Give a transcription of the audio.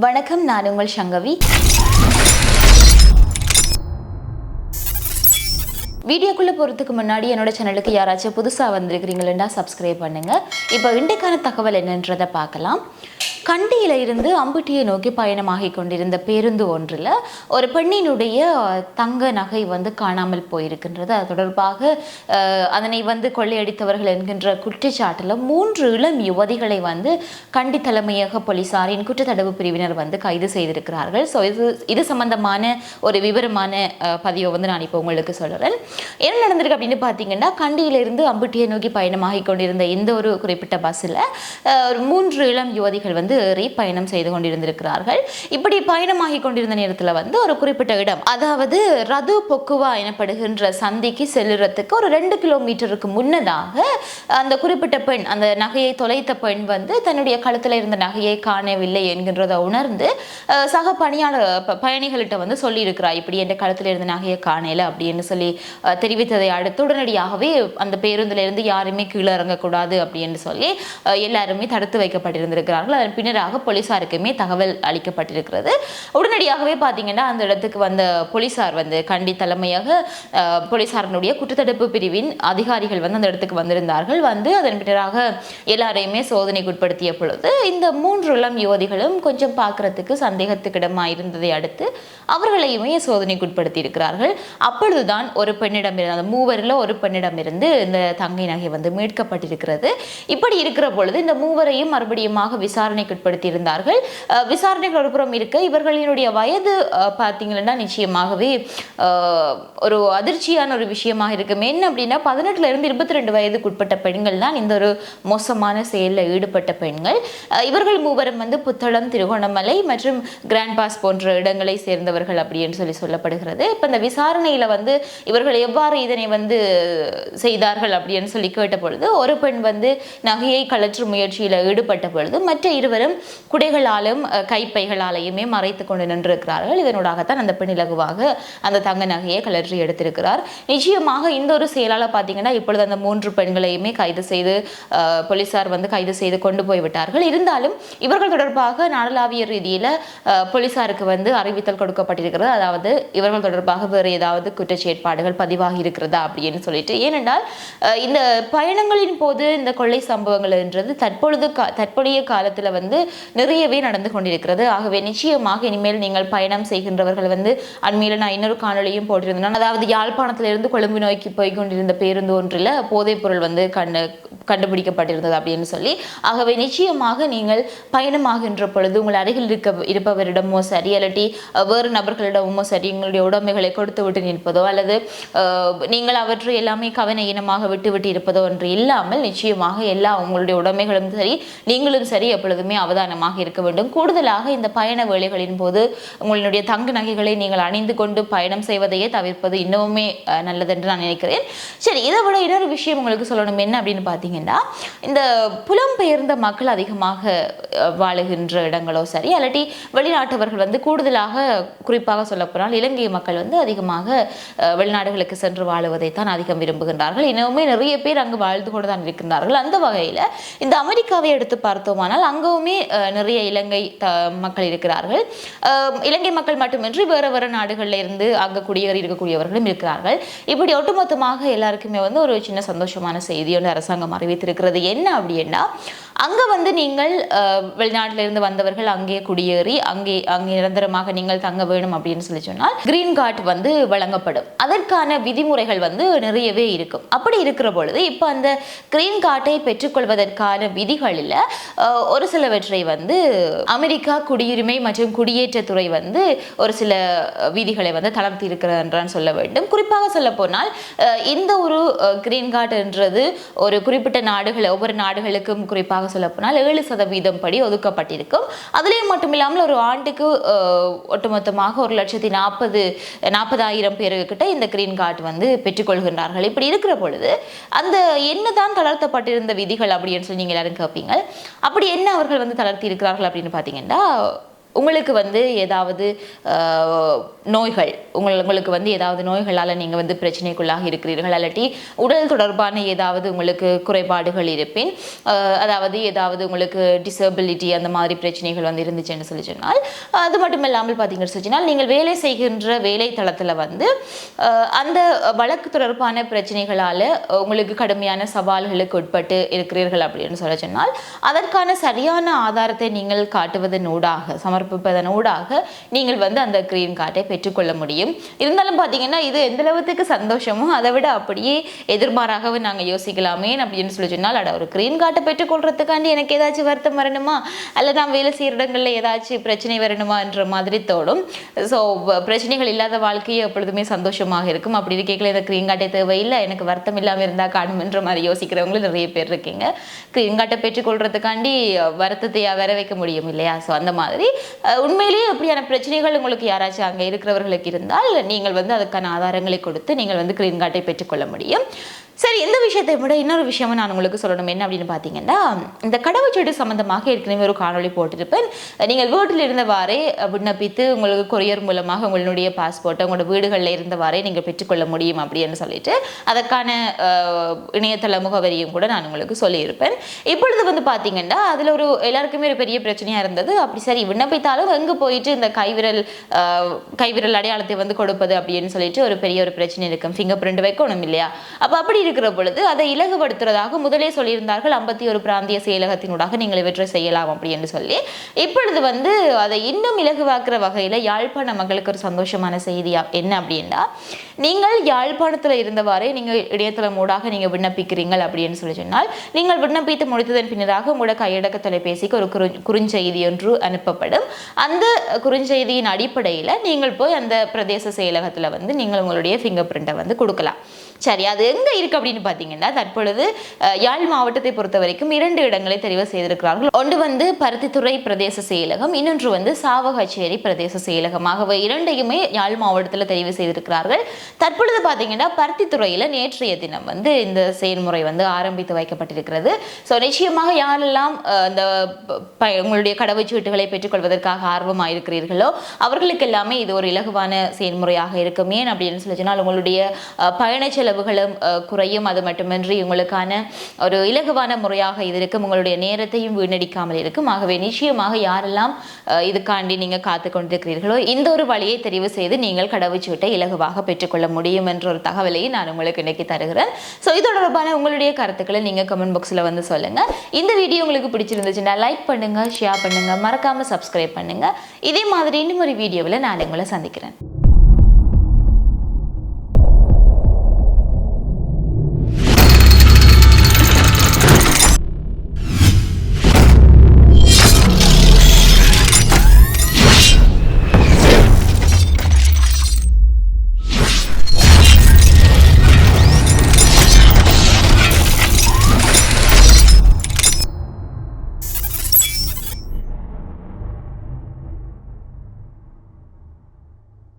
வணக்கம் நான் உங்கள் சங்கவி. வீடியோக்குள்ளே போகிறதுக்கு முன்னாடி என்னோட சேனலுக்கு யாராச்சும் புதுசாக வந்திருக்கிறீங்களா சப்ஸ்கிரைப் பண்ணுங்க. இப்போ இன்றைக்கான தகவல் என்னன்றதை பார்க்கலாம். கண்டியில இருந்து அம்புட்டியை நோக்கி பயணமாகி கொண்டிருந்த பேருந்து ஒன்றில் ஒரு பெண்ணினுடைய தங்க நகை வந்து காணாமல் போயிருக்கின்றது. அது தொடர்பாக அதனை வந்து கொள்ளையடித்தவர்கள் என்கின்ற குற்றச்சாட்டில் மூன்று இளம் யுவதிகளை வந்து கண்டி தலைமையக போலீசாரின் குற்றத்தடுப்பு பிரிவினர் வந்து கைது செய்திருக்கிறார்கள். ஸோ இது இது சம்பந்தமான ஒரு விவரமான பதிவை வந்து நான் இப்போ உங்களுக்கு சொல்கிறேன் என்ன நடந்திருக்கு அப்படின்னு பார்த்தீங்கன்னா கண்டியிலிருந்து அம்புட்டியை நோக்கி பயணமாகி கொண்டிருந்த இந்த ஒரு குறிப்பிட்ட பஸ்ஸில் ஒரு மூன்று இளம் யுவதிகள் வந்து ஏறி பயணம் செய்து கொண்டிருந்திருக்கிறார்கள். இப்படி பயணமாகி கொண்டிருந்த நேரத்தில் வந்து ஒரு குறிப்பிட்ட இடம் அதாவது ரது பொக்குவா எனப்படுகின்ற சந்திக்கு செல்லுறதுக்கு ஒரு ரெண்டு கிலோமீட்டருக்கு முன்னதாக அந்த குறிப்பிட்ட பெண் அந்த நகையை தொலைத்த பெண் வந்து தன்னுடைய கழுத்தில் இருந்த நகையை காணவில்லை என்கின்றதை உணர்ந்து சக பணியாளர் ப- பயணிகள்கிட்ட வந்து சொல்லியிருக்கிறார் இப்படி என் கழுத்தில் இருந்த நகையை காணல அப்படின்னு சொல்லி தெரிவித்ததை அடுத்து உடனடியாகவே அந்த பேருந்துல இருந்து யாருமே கீழே இறங்கக்கூடாது அப்படின்னு சொல்லி எல்லாருமே தடுத்து வைக்கப்பட்டிருந்திருக்கிறார்கள். அதன் பின்னராக போலீசாருக்குமே தகவல் அளிக்கப்பட்டிருக்கிறது. உடனடியாகவே பார்த்தீங்கன்னா அந்த இடத்துக்கு வந்த போலீசார் வந்து கண்டி தலைமையாக அஹ், போலீசாரினுடைய குற்றத்தடுப்பு பிரிவின் அதிகாரிகள் வந்து அந்த இடத்துக்கு வந்திருந்தார்கள். வந்து அதன் பின்னராக எல்லாரையுமே சோதனைக்கு உட்படுத்திய பொழுது இந்த மூன்று இளம் யுவதிகளும் கொஞ்சம் பார்க்கறதுக்கு சந்தேகத்துக்கிடமாக இருந்ததை அடுத்து அவர்களையுமே சோதனைக்கு உட்படுத்தி இருக்கிறார்கள் அப்பொழுதுதான் ஒரு பெண்ணிடம் இருந்து அந்த மூவரில் ஒரு பெண்ணிடமிருந்து இந்த தங்கை நகை வந்து மீட்கப்பட்டிருக்கிறது. இப்படி இருக்கிற பொழுது இந்த மூவரையும் மறுபடியுமாக விசாரணைக்கு உட்படுத்தி விசாரணைகள் ஒரு புறம் இருக்க. இவர்களினுடைய வயது பார்த்தீங்கன்னா நிச்சயமாகவே ஒரு அதிர்ச்சியான ஒரு விஷயமாக இருக்கும் என்ன அப்படின்னா பதினெட்டுல இருந்து இருபத்தி ரெண்டு வயதுக்கு உட்பட்ட பெண்கள் தான் இந்த ஒரு மோசமான செயலில் ஈடுபட்ட பெண்கள். இவர்கள் மூவரும் வந்து புத்தளம் திருகோணமலை மற்றும் கிராண்ட் பாஸ் போன்ற இடங்களை சேர்ந்தவர்கள் அப்படின்னு சொல்லி சொல்லப்படுகிறது. இப்போ இந்த விசாரணையில் வந்து இவர்கள் எவ்வாறு இதனை வந்து செய்தார்கள் அப்படின்னு சொல்லி கேட்ட பொழுது ஒரு பெண் வந்து நகையை கழற்றும் முயற்சியில் ஈடுபட்ட பொழுது மற்ற இருவர் இருவரும் குடைகளாலும் கைப்பைகளாலேயுமே மறைத்து கொண்டு நின்றிருக்கிறார்கள். இதனூடாகத்தான் அந்த பெண் இலகுவாக அந்த தங்க நகையை கழற்றி எடுத்திருக்கிறார். நிச்சயமாக இந்த ஒரு செயலால் பார்த்தீங்கன்னா இப்பொழுது அந்த மூன்று பெண்களையுமே கைது செய்து போலீசார் வந்து கைது செய்து கொண்டு போய் விட்டார்கள் இருந்தாலும் இவர்கள் தொடர்பாக நாடளாவிய ரீதியில் போலீசாருக்கு வந்து அறிவித்தல் கொடுக்கப்பட்டிருக்கிறது. அதாவது இவர்கள் தொடர்பாக வேறு ஏதாவது குற்றச்செயற்பாடுகள் பதிவாகி இருக்கிறதா அப்படின்னு சொல்லிட்டு. ஏனென்றால் இந்த பயணங்களின் போது இந்த கொள்ளை சம்பவங்கள் என்றது தற்பொழுது கா தற்போதைய காலத்தில் வந்து நிறையவே நடந்து கொண்டிருக்கிறது. ஆகவே நிச்சயமாக இனிமேல் நீங்கள் பயணம் செய்கின்றவர்கள் வந்து அண்மையில் நான் இன்னொரு காணொலியும் போட்டிருந்தேன். அதாவது யாழ்ப்பாணத்திலிருந்து கொழும்பு நோக்கி போய் கொண்டிருந்த பேருந்து ஒன்றில் போதைப் பொருள் வந்து கண்டு கண்டுபிடிக்கப்பட்டிருந்தது அப்படின்னு சொல்லி. ஆகவே நிச்சயமாக நீங்கள் பயணமாகின்ற பொழுது உங்கள் அருகில் இருக்க இருப்பவரிடமோ சரி அல்லட்டி வேறு நபர்களிடமோ சரி உங்களுடைய உடமைகளை கொடுத்து விட்டு நிற்பதோ அல்லது நீங்கள் அவற்றை எல்லாமே கவன இனமாக விட்டுவிட்டு இருப்பதோ என்று இல்லாமல் நிச்சயமாக எல்லா உங்களுடைய உடைமைகளும் சரி நீங்களும் சரி எப்பொழுதுமே அவதானமாக இருக்க வேண்டும். கூடுதலாக இந்த பயண வேலைகளின் போது உங்களுடைய தங்க நகைகளை நீங்கள் அணிந்து கொண்டு பயணம் செய்வதையே தவிர்ப்பது இன்னமுமே நல்லது நல்லதென்று நான் நினைக்கிறேன். சரி இதை விட இன்னொரு விஷயம் உங்களுக்கு சொல்லணும். என்ன அப்படின்னு பார்த்தீங்கன்னா இந்த புலம்பெயர்ந்த மக்கள் அதிகமாக வாழுகின்ற இடங்களோ சரி அல்லாட்டி வெளிநாட்டவர்கள் வந்து கூடுதலாக குறிப்பாக சொல்லப்போனால் இலங்கை மக்கள் வந்து அதிகமாக வெளிநாடுகளுக்கு சென்று வாழுவதை தான் அதிகம் விரும்புகின்றார்கள். இன்னமுமே நிறைய பேர் அங்கு வாழ்ந்து கொண்டு தான் இருக்கின்றார்கள். அந்த வகையில் இந்த அமெரிக்காவை எடுத்து பார்த்தோமானால் அங்கும் அஹ், நிறைய இலங்கை த மக்கள் இருக்கிறார்கள். இலங்கை மக்கள் மட்டுமின்றி வேறு வேறு நாடுகளில் இருந்து அங்கே குடியேறி இருக்கக்கூடியவர்களும் இருக்கிறார்கள். இப்படி ஒட்டுமொத்தமாக எல்லாருக்குமே வந்து ஒரு சின்ன சந்தோஷமான செய்தி ஒன்று அரசாங்கம் அறிவித்திருக்கிறது. என்ன அப்படின்னா அங்கே வந்து நீங்கள் வெளிநாட்டிலிருந்து வந்தவர்கள் அங்கே குடியேறி அங்கே அங்கே நிரந்தரமாக நீங்கள் தங்க வேணும் அப்படின்னு சொல்லி சொன்னால் கிரீன் கார்டு வந்து வழங்கப்படும். அதற்கான விதிமுறைகள் வந்து நிறையவே இருக்கும். அப்படி இருக்கிற பொழுது இப்போ அந்த கிரீன் கார்டை பெற்றுக்கொள்வதற்கான விதிகளில் ஒரு சிலவற்றை வந்து அமெரிக்கா குடியுரிமை மற்றும் குடியேற்றத்துறை வந்து ஒரு சில விதிகளை வந்து தளர்த்தி இருக்கிறன்றான் சொல்ல வேண்டும். குறிப்பாக சொல்ல போனால் இந்த ஒரு கிரீன் கார்டு என்றது ஒரு குறிப்பிட்ட நாடுகள் ஒவ்வொரு நாடுகளுக்கும் குறிப்பாக சொல்ல போனால் ஏழு சதவீதம் படி ஒதுக்கப்பட்டிருக்கும். அதுலேயும் மட்டும் இல்லாமல் ஒரு ஆண்டுக்கு ஒட்டுமொத்தமாக ஒரு லட்சத்தி நாற்பது நாற்பதாயிரம் பேருக்கிட்ட இந்த கிரீன் கார்டு வந்து பெற்றுக்கொள்கின்றார்கள். இப்படி இருக்கிற பொழுது அந்த என்னதான் தளர்த்தப்பட்டிருந்த விதிகள் அப்படின்னு சொல்லி நீங்கள் எல்லாரும் கேட்பீங்க? அப்படி என்ன அவர்கள் வந்து தளர்த்தி இருக்கிறார்கள் அப்படின்னு பார்த்தீங்கன்னா உங்களுக்கு வந்து ஏதாவது நோய்கள் உங்கள் உங்களுக்கு வந்து ஏதாவது நோய்களால் நீங்கள் வந்து பிரச்சனைக்குள்ளாக இருக்கிறீர்கள் அல்லாட்டி உடல் தொடர்பான ஏதாவது உங்களுக்கு குறைபாடுகள் இருப்பின் அதாவது ஏதாவது உங்களுக்கு டிசபிலிட்டி அந்த மாதிரி பிரச்சனைகள் வந்து இருந்துச்சுன்னு சொல்லி சொன்னால் அது மட்டும் இல்லாமல் பார்த்தீங்கன்னு சொல்லி சொன்னால் நீங்கள் வேலை செய்கின்ற வேலை தளத்தில் வந்து அந்த வழக்கு தொடர்பான பிரச்சனைகளால் உங்களுக்கு கடுமையான சவால்களுக்கு உட்பட்டு இருக்கிறீர்கள் அப்படின்னு சொல்ல சொன்னால் அதற்கான சரியான ஆதாரத்தை நீங்கள் காட்டுவதன் ஊடாக சமர்ப்பிப்பதன் ஊடாக நீங்கள் வந்து அந்த கிரீன் கார்டை பெற்றுக்கொள்ள முடியும். இருந்தாலும் பார்த்தீங்கன்னா இது எந்த அளவுக்கு சந்தோஷமோ அதை விட அப்படியே எதிர்மாறாகவே நாங்கள் யோசிக்கலாமே அப்படின்னு சொல்லி சொன்னால் அட ஒரு கிரீன் கார்டை பெற்றுக்கொள்றதுக்காண்டி எனக்கு ஏதாச்சும் வருத்தம் வரணுமா? அல்ல நான் வேலை செய்கிற இடங்களில் ஏதாச்சும் பிரச்சனை வரணுமா என்ற மாதிரி தோடும் ஸோ பிரச்சனைகள் இல்லாத வாழ்க்கையே எப்பொழுதுமே சந்தோஷமாக இருக்கும். அப்படி இருக்கீங்களா இந்த கிரீன் கார்டே தேவையில்லை. எனக்கு வருத்தம் இல்லாமல் இருந்தால் காணுமென்ற மாதிரி யோசிக்கிறவங்களும் நிறைய பேர் இருக்கீங்க. கிரீன் கார்டை பெற்றுக்கொள்றதுக்காண்டி வருத்தத்தை வர வைக்க முடியும் இல்லையா? ஸோ அந்த மாதிரி. உண்மையிலேயே அப்படியான பிரச்சனைகள் உங்களுக்கு யாராச்சும் அங்கே இருக்கு இருக்கிறவர்களுக்கு இருந்தால் நீங்கள் வந்து அதுக்கான ஆதாரங்களை கொடுத்து நீங்கள் வந்து கிரீன் கார்டை பெற்றுக்கொள்ள முடியும். சரி இந்த விஷயத்தை விட இன்னொரு விஷயமும் நான் உங்களுக்கு சொல்லணும். என்ன அப்படின்னு பார்த்தீங்கன்னா இந்த கடவுச்சீட்டு சம்மந்தமாக ஏற்கனவே ஒரு காணொளி போட்டிருப்பேன். நீங்கள் வீட்டில் இருந்தவாறே விண்ணப்பித்து உங்களுக்கு கொரியர் மூலமாக உங்களுடைய பாஸ்போர்ட்டை உங்களோட வீடுகளில் இருந்தவாறே நீங்கள் பெற்றுக்கொள்ள முடியும் அப்படின்னு சொல்லிட்டு அதற்கான இணையதள முகவரியும் கூட நான் உங்களுக்கு சொல்லியிருப்பேன். இப்பொழுது வந்து பார்த்தீங்கன்னா அதில் ஒரு எல்லாருக்குமே ஒரு பெரிய பிரச்சனையாக இருந்தது. அப்படி சரி விண்ணப்பித்தாலும் எங்கே போயிட்டு இந்த கைவிரல் கை கைவிரல் அடையாளத்தை வந்து கொடுப்பது அப்படின்னு சொல்லிட்டு ஒரு பெரிய ஒரு பிரச்சனை இருக்கும். ஃபிங்கர் பிரிண்ட் வைக்கணும் இல்லையா? அப்போ அப்படி இருக்கிற பொழுது அதை இலகுபடுத்துறதாக முதலே சொல்லியிருந்தார்கள் ஐம்பத்தி ஒரு பிராந்திய செயலகத்தினூடாக நீங்கள் இவற்றை செய்யலாம் அப்படின்னு சொல்லி. இப்பொழுது வந்து அதை இன்னும் இலகுவாக்குற வகையில் யாழ்ப்பாண மக்களுக்கு ஒரு சந்தோஷமான செய்தியா என்ன அப்படின்னா நீங்கள் யாழ்ப்பாணத்தில் இருந்தவாறே நீங்கள் இணையதளம் ஊடாக நீங்கள் விண்ணப்பிக்கிறீங்கள் அப்படின்னு சொல்லி சொன்னால் நீங்கள் விண்ணப்பித்து முடித்ததன் பின்னராக உங்களோட கையடக்க தொலைபேசிக்கு ஒரு குறு குறுஞ்செய்தி ஒன்று அனுப்பப்படும். அந்த குறுஞ்செய்தியின் அடிப்படையில் நீங்கள் போய் அந்த பிரதேச செயலகத்தில் வந்து நீங்கள் உங்களுடைய ஃபிங்கர் பிரிண்ட்டை வந்து கொடுக்கலாம். சரி அது எங்கே இருக்குது அப்படின்னு பார்த்தீங்கன்னா தற்பொழுது யாழ் மாவட்டத்தை பொறுத்த வரைக்கும் இரண்டு இடங்களை தெரிவு செய்திருக்கிறார்கள். ஒன்று வந்து பருத்தித்துறை பிரதேச செயலகம் இன்னொன்று வந்து சாவகச்சேரி பிரதேச செயலகம். ஆகவே இரண்டையுமே யாழ் மாவட்டத்தில் தெரிவு செய்திருக்கிறார்கள். தற்பொழுது பார்த்தீங்கன்னா பருத்தித்துறையில் நேற்றைய தினம் வந்து இந்த செயல்முறை வந்து ஆரம்பித்து வைக்கப்பட்டிருக்கிறது. ஸோ நிச்சயமாக யாரெல்லாம் அந்த இந்த உங்களுடைய கடவுச்சீட்டுகளை பெற்றுக்கொள்வதற்காக ஆர்வமாக இருக்கிறீர்களோ அவர்களுக்கு எல்லாமே இது ஒரு இலகுவான செயல்முறையாக இருக்கும். ஏன் அப்படின்னு சொல்லி சொன்னால் உங்களுடைய அஹ், செலவுகளும் குறையும். அது மட்டுமின்றி உங்களுக்கான ஒரு இலகுவான முறையாக இது இருக்கும். உங்களுடைய நேரத்தையும் வீணடிக்காமல் இருக்கும். ஆகவே நிச்சயமாக யாரெல்லாம் இதுக்காண்டி நீங்கள் காத்து கொண்டிருக்கிறீர்களோ இந்த ஒரு வழியை தெரிவு செய்து நீங்கள் கடவுச்சீட்டை இலகுவாக பெற்றுக்கொள்ள முடியும் என்ற ஒரு தகவலையும் நான் உங்களுக்கு இன்னைக்கு தருகிறேன். ஸோ இது தொடர்பான உங்களுடைய கருத்துக்களை நீங்கள் கமெண்ட் பாக்ஸில் வந்து சொல்லுங்கள் இந்த வீடியோ உங்களுக்கு பிடிச்சிருந்துச்சுன்னா லைக் பண்ணுங்கள் ஷேர் பண்ணுங்கள் மறக்காமல் சப்ஸ்கிரைப் பண்ணுங்கள் இதே மாதிரி இன்னும் ஒரு வீடியோவில் நான் உங்களை சந்திக்கிறேன்.